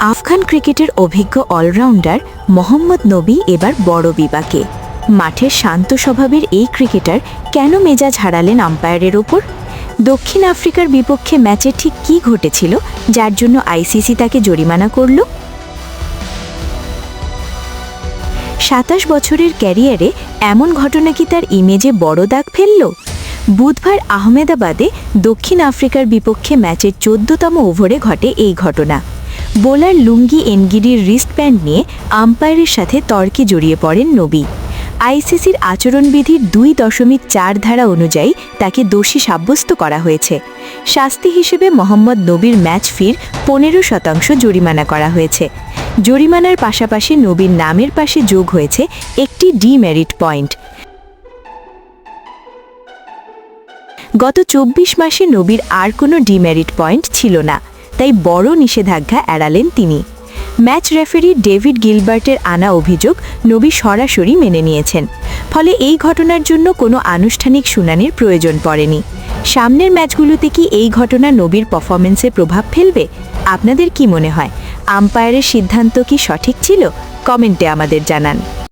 আফগান ক্রিকেটের অভিজ্ঞ অলরাউন্ডার মোহাম্মদ নবী এবার বড় বিবাকে মাঠের শান্ত স্বভাবের এই ক্রিকেটার কেন মেজাজ হারালেন আম্পায়ারের ওপর? দক্ষিণ আফ্রিকার বিপক্ষে ম্যাচে ঠিক কী ঘটেছিল, যার জন্য আইসিসি তাকে জরিমানা করল? সাতাশ বছরের ক্যারিয়ারে এমন ঘটনা কি তার ইমেজে বড় দাগ ফেলল? বুধবার আহমেদাবাদে দক্ষিণ আফ্রিকার বিপক্ষে ম্যাচের চোদ্দতম ওভারে ঘটে এই ঘটনা। বোলার লুঙ্গি এনগিরির রিস্টব্যান্ড নিয়ে আম্পায়ারের সাথে তর্কে জড়িয়ে পড়েন নবী। আইসিসির আচরণবিধির দুই দশমিক চার ধারা অনুযায়ী তাকে দোষী সাব্যস্ত করা হয়েছে। শাস্তি হিসেবে মোহাম্মদ নবীর ম্যাচ ফির পনেরো শতাংশ জরিমানা করা হয়েছে। জরিমানার পাশাপাশি নবীর নামের পাশে যোগ হয়েছে একটি ডিমেরিট পয়েন্ট। গত চব্বিশ মাসে নবীর আর কোনো ডিমেরিট পয়েন্ট ছিল না। তাই বড় নিষেধাজ্ঞা এড়ালেন তিনি। ম্যাচ রেফারি ডেভিড গিলবার্টের আনা অভিযোগ নবী সরাসরি মেনে নিয়েছেন। ফলে এই ঘটনার জন্য কোনো আনুষ্ঠানিক শুনানির প্রয়োজন পড়েনি। সামনের ম্যাচগুলোতে কি এই ঘটনা নবীর পারফরমেন্সে প্রভাব ফেলবে? আপনাদের কি মনে হয়? আম্পায়ারের সিদ্ধান্ত কি সঠিক ছিল? কমেন্টে আমাদের জানান।